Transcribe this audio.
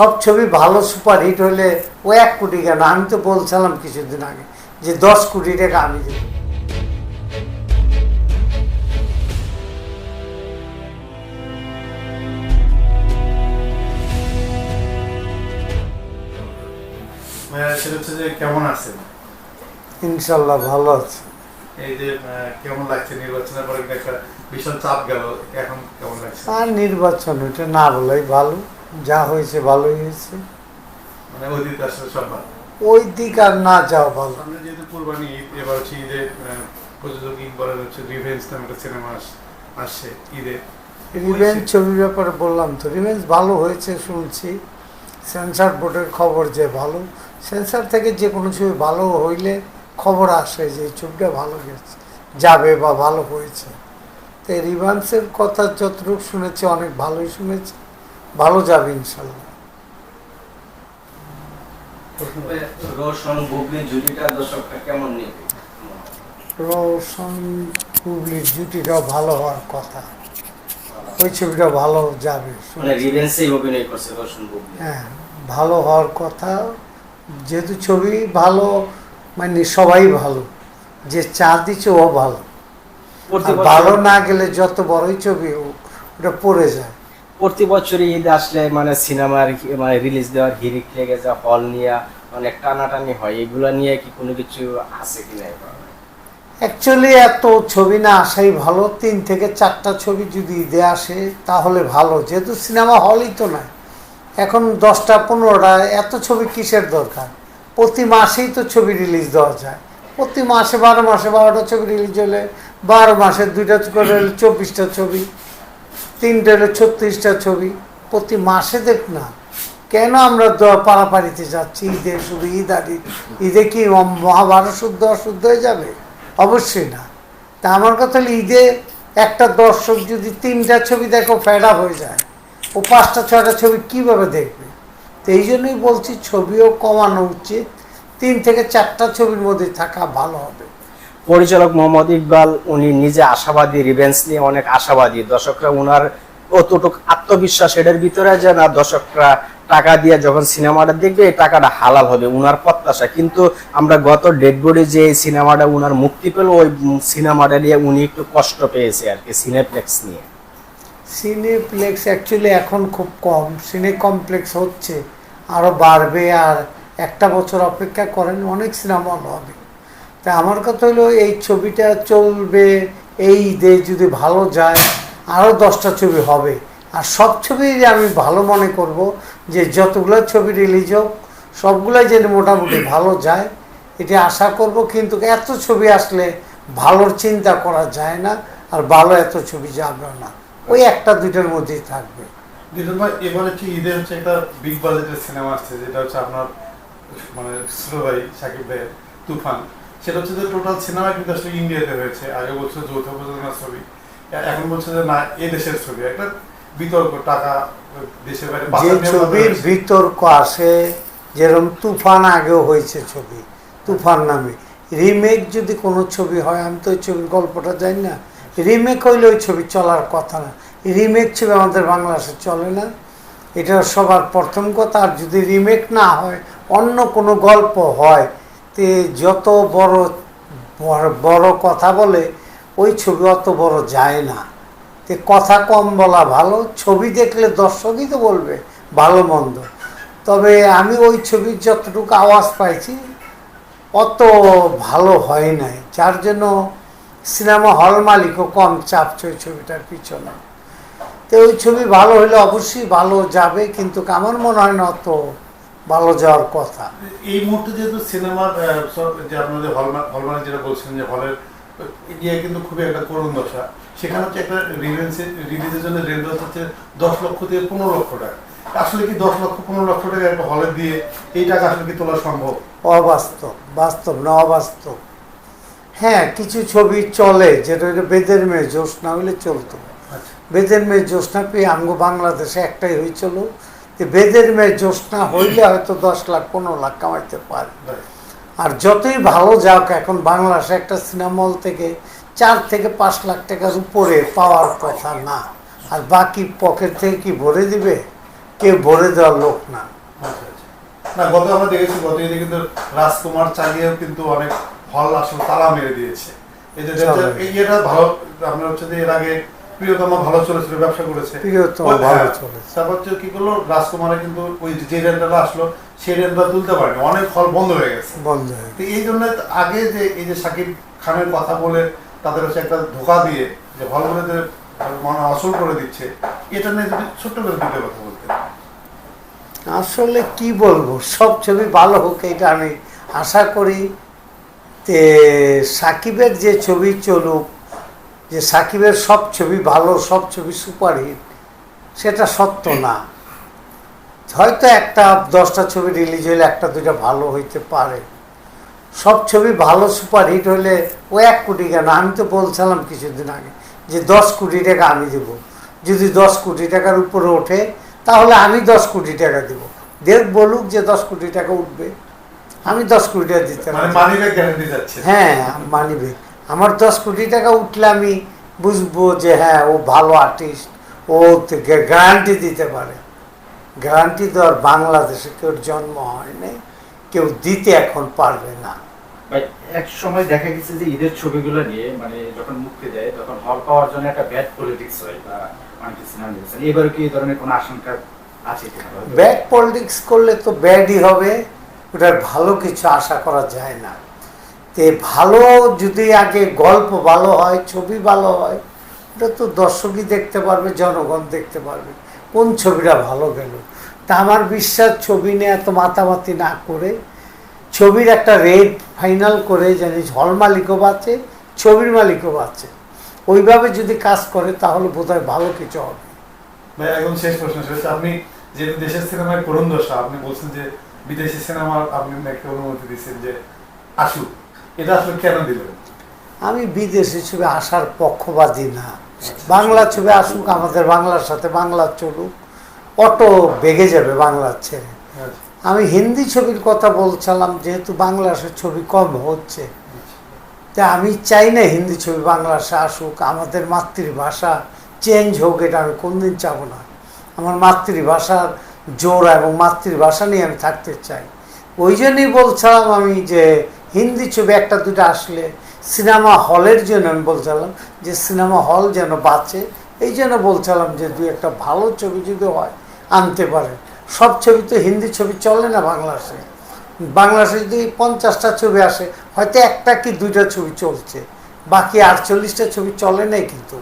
সব ছবি ভালো সুপারহিট হলে ও এক কোটি কেন? আমি তো বলছিলাম কিছুদিন আগে যে দশ কোটি টাকা আমি দেবো। ভাইয়া, সেটা হচ্ছে যে কেমন আছেন? ইনশাল্লাহ ভালো আছে। এই যে কেমন লাগছে নির্বাচনের পরে? কিন্তু একটা বিশাল চাপ গেল এখন কেমন লাগছে? আর নির্বাচন এটা না বলাই ভালো। যা হয়েছে ভালোই হয়েছে। মানে। ওই দিক আর না যাওয়া ভালো। সামনে যেহেতু কোরবানি এবার হচ্ছে ঈদে প্রযোজক ইকবালের হচ্ছে রিভেঞ্জ নামে একটা সিনেমা আসছে ঈদে রিভেঞ্জ ছবির ব্যাপারে বললাম তো রিভেঞ্জ ভালো হয়েছে শুনছি। সেন্সার বোর্ডের খবর যে ভালো সেন্সার থেকে যে কোনো ছবি ভালো হইলে খবর আসে যে এই ছবিটা ভালো গেছে যাবে বা ভালো হয়েছে। তো রিভান্সের কথা যতটুকু শুনেছি অনেক ভালোই শুনেছি। ভালো যাবে ইনশাল্লাহ। রোশন বুবলি জুটিটা দর্শকরা কেমন নেবে? রোশন হুগলির জুটিটাও ভালো হওয়ার কথা। ওই ছবিটা ভালো যাবে মানে হ্যাঁ ভালো হওয়ার কথা। যেহেতু ছবি ভালো মানে সবাই ভালো। যে চা দিচ্ছে ও ভালো। ভালো না গেলে যত বড়ই ছবি হোক ওটা পড়ে যায়। প্রতি বছরই ঈদ আসলে মানে সিনেমার মানে রিলিজ দেওয়ার হিরিক লেগে যা হল নিয়ে অনেক টানাটানি হয়। এগুলো নিয়ে কি কোনো কিছু আছে কিনা এবার? অ্যাকচুয়ালি এত ছবি না আসাই ভালো। তিন থেকে চারটা ছবি যদি ঈদে আসে, তাহলে ভালো। যেহেতু সিনেমা হলই তো নয়। এখন দশটা, পনেরোটা, এত ছবি কিসের দরকার? প্রতি মাসেই তো ছবি রিলিজ দেওয়া যায়। প্রতি মাসে বারো মাসে বারোটা ছবি রিলিজ হলে বারো মাসে দুইটা করে চব্বিশটা ছবি। তিনটে হলে ছত্রিশটা ছবি। প্রতি মাসে দেখ না, কেন আমরা পাড়াপাড়িতে যাচ্ছি? ঈদে শুধু ঈদ আর ঈদে। কি মহাভারত শুদ্ধ, অশুদ্ধ হয়ে যাবে? অবশ্যই না। তা আমার কথা হলো, ঈদে একটা দর্শক যদি তিনটা ছবি দেখো ফেডা হয়ে যায়। ও পাঁচটা, ছয়টা ছবি কীভাবে দেখবে? তো এই জন্যই বলছি, ছবিও কমানো উচিত। তিন থেকে চারটা ছবির মধ্যে থাকা ভালো হবে। পরিচালক মোহাম্মদ ইকবাল, উনি নিজে আশাবাদী রিভেন্স নিয়ে অনেক আশাবাদী। দর্শকরা উনার অতটুক আত্মবিশ্বাস এটার ভিতরে যে না, দর্শকরা টাকা দিয়ে যখন সিনেমাটা দেখবে, এই টাকাটা হালাল হবে, উনার প্রত্যাশা। কিন্তু আমরা গত ডেড বডি যে সিনেমাটা উনার মুক্তি পেল, ওই সিনেমাটা নিয়ে উনি একটু কষ্ট পেয়েছে আর কি সিনেপ্লেক্স নিয়ে। সিনেপ্লেক্স অ্যাকচুয়ালি এখন খুব কম সিনে কমপ্লেক্স হচ্ছে আরও বাড়বে, আর একটা বছর অপেক্ষা করেন, অনেক সিনেমা হবে। তা আমার কথা হলো, এই ছবিটা চলবে, এই ঈদে যদি ভালো যায় আরও দশটা ছবি হবে। আর সব ছবি আমি ভালো মনে করব যে যতগুলো ছবি রিলিজ হোক, সবগুলোই যেন মোটামুটি ভালো যায়। এটা আশা করব, কিন্তু এত ছবি আসলে ভালোর চিন্তা করা যায় না, আর ভালো এত ছবি যাবে না। ওই একটা দুইটার মধ্যেই থাকবে। এবার হচ্ছে ঈদে হচ্ছে একটা বিগ বাজেটের সিনেমা আসছে, যেটা হচ্ছে আপনার মানে ভাই, সাকিব ভাইয়ের তুফান। সেটা হচ্ছে যে টোটাল সিনেমা কিন্তু আসলে ইন্ডিয়াতে হয়েছে আগে বলছে যৌথ প্রযোজনার ছবি এখন বলছে যে না এ দেশের ছবি। একটা বিতর্ক টাকা দেশের বাইরে যে ছবির বিতর্ক আসে যেরকম তুফান আগেও হয়েছে ছবি তুফান নামে। রিমেক যদি কোনো ছবি হয় আমি তো ওই ছবির গল্পটা জানি না। রিমেক হইলে ওই ছবি চলার কথা না। রিমেক ছবি আমাদের বাংলাদেশে চলে না। এটা সবার প্রথম কথা। আর যদি রিমেক না হয় অন্য কোনো গল্প হয় যত বড় বড়- কথা বলে, ওই ছবি অত বড় যায় না। তে কথা কম বলা ভালো, ছবি দেখলে দর্শকই তো বলবে, ভালো মন্দ। তবে আমি ওই ছবির যতটুকু আওয়াজ পাইছি, অত ভালো হয় নাই। যার জন্য সিনেমা হল মালিকও কম চাপছে ওই ছবিটার পিছনে। তো ওই ছবি ভালো হলে অবশ্যই ভালো যাবে, কিন্তু আমার মনে হয় না অত ভালো যাওয়ার কথা। এই মুহূর্তে যেহেতু সিনেমার সব যে আপনাদের হল হল মানে যেটা বলছেন যে হলের ইন্ডিয়া কিন্তু খুবই একটা করুণ দশা। সেখানে হচ্ছে একটা রিলিজের রিলিজের জন্য রেন্ট হচ্ছে দশ লক্ষ থেকে পনেরো লক্ষ টাকা। আসলে কি দশ লক্ষ পনেরো লক্ষ টাকা একটা হলে দিয়ে এই টাকা আসলে কি তোলা সম্ভব? অবাস্তব বাস্তব না অবাস্তব? হ্যাঁ কিছু ছবি চলে যেটা হলো বেদের মেয়ে জ্যোৎস্না হলে চলতো। আচ্ছা। বেদের মেয়ে জ্যোৎস্না পেয়ে আমগো বাংলাদেশে একটাই হয়েছিল বেদের মেয়ে জ্যোৎস্না হইলে হয়তো দশ লাখ পনেরো লাখ কামাইতে পারে। আর যতই ভালো যাক এখন বাংলাদেশে একটা সিনেমা হল থেকে চার থেকে পাঁচ লাখ টাকার উপরে পাওয়ার কথা না। আর বাকি পকেট থেকে কি ভরে দিবে? কেউ ভরে দেওয়ার লোক না। আচ্ছা, আচ্ছা। না গত আমরা দেখেছি গত ঈদে কিন্তু রাজকুমার চালিয়েও কিন্তু অনেক হল আসলে তালা মেরে দিয়েছে। এই যে এটা ভালো আপনার হচ্ছে যে এর আগে প্রিয়তমা ভালো চলেছিল ব্যবসা করেছে। হ্যাঁ। তারপর হচ্ছে কি করল? রাজকুমারে কিন্তু ওই যে আসলো সেই তুলতে পারেনি। অনেক হল বন্ধ হয়ে গেছে। বন্ধ হয়ে তো এই জন্য আগে যে এই যে সাকিব খানের কথা বলে তাদের হচ্ছে একটা ধোকা দিয়ে যে হলগুলোতে মানে আসল করে দিচ্ছে এটা নিয়ে যদি ছোট্ট করে দুটো কথা বলতে আসলে কি বলব? সব ছবি ভালো হোক এটা আমি আশা করি। তে সাকিবের যে ছবি চলুক যে সাকিবের সব ছবি ভালো সব ছবি সুপারহিট সেটা সত্য না। হয়তো একটা দশটা ছবি রিলিজ হলে একটা দুটা ভালো হইতে পারে। সব ছবি ভালো সুপারহিট হলে ও এক কোটি কেন? আমি তো বলছিলাম কিছুদিন আগে যে দশ কোটি টাকা আমি দেব। যদি দশ কোটি টাকার উপরে ওঠে তাহলে আমি দশ কোটি টাকা দেব। দেখ বলুক যে দশ কোটি টাকা উঠবে। আমি দশ কোটি টাকা দিতে মানে রাজি। মানি ব্যাগ আমার দশ কোটি টাকা উঠলে আমি বুঝব যে হ্যাঁ ও ভালো আর্টিস্ট ও গ্যারান্টি দিতে পারে। গ্যারান্টি তো আর বাংলাদেশে কেউ জন্ম হয়নি কেউ দিতে এখন পারবে না। এক সময় দেখা গেছে যে ঈদের ছবিগুলো নিয়ে মানে যখন মুক্তি দেয় তখন হল পাওয়ার জন্য একটা ব্যাড পলিটিক্স হয় বা অনেকে সিনেমা এবার কি এই ধরনের কোনো আশঙ্কা আছে ব্যাড পলিটিক্স করলে তো ব্যাডই হবে ওটার ভালো কিছু আশা করা যায় না। তে ভালো যদি আগে গল্প ভালো হয়, ছবি ভালো হয়, ওটা তো দর্শকই দেখতে পারবে, জনগণ দেখতে পারবে, কোন ছবিটা ভালো গেল? তা আমার বিশ্বাস ছবি নিয়ে এত মাতামাতি না করে, ছবির একটা রেট ফাইনাল করে জানিস হল মালিকও বাঁচে, ছবির মালিকও বাঁচে। ওইভাবে যদি কাজ করে, তাহলে বোধহয় ভালো কিছু হবে। ভাই একদম শেষ প্রশ্ন হচ্ছে আপনি যে দেশের সিনেমায় করুণ দশা আপনি বলছেন যে বিদেশি সিনেমা আপনি একটা অনুমতি দিচ্ছেন যে আসুক। এটা আসলে কেন দিলেন? আমি বিদেশি ছবি আসার পক্ষপাতী না। বাংলা ছবি আসুক আমাদের বাংলার সাথে বাংলা চলুক অটো বেগে যাবে বাংলার ছেড়ে। আমি হিন্দি ছবির কথা বলছিলাম যেহেতু বাংলাদেশের ছবি কম হচ্ছে। তা আমি চাই না হিন্দি ছবি বাংলাদেশে আসুক আমাদের মাতৃভাষা চেঞ্জ হোক এটা আমি কোনদিন চাবো না। আমার মাতৃভাষার জোর এবং মাতৃভাষা নিয়ে আমি থাকতে চাই। ওই জন্যই বলছিলাম আমি যে হিন্দি ছবি একটা দুটো আসলে সিনেমা হলের জন্য আমি বলছিলাম যে সিনেমা হল যেন বাঁচে, এই জন্য বলছিলাম যে দুই একটা ভালো ছবি যদি হয়, আনতে পারে। সব ছবি তো হিন্দি ছবি চলে না বাংলাদেশে বাংলাদেশে যদি পঞ্চাশটা ছবি আসে, হয়তো একটা কি দুইটা ছবি চলছে, বাকি আটচল্লিশটা ছবি চলে নাই কিন্তু।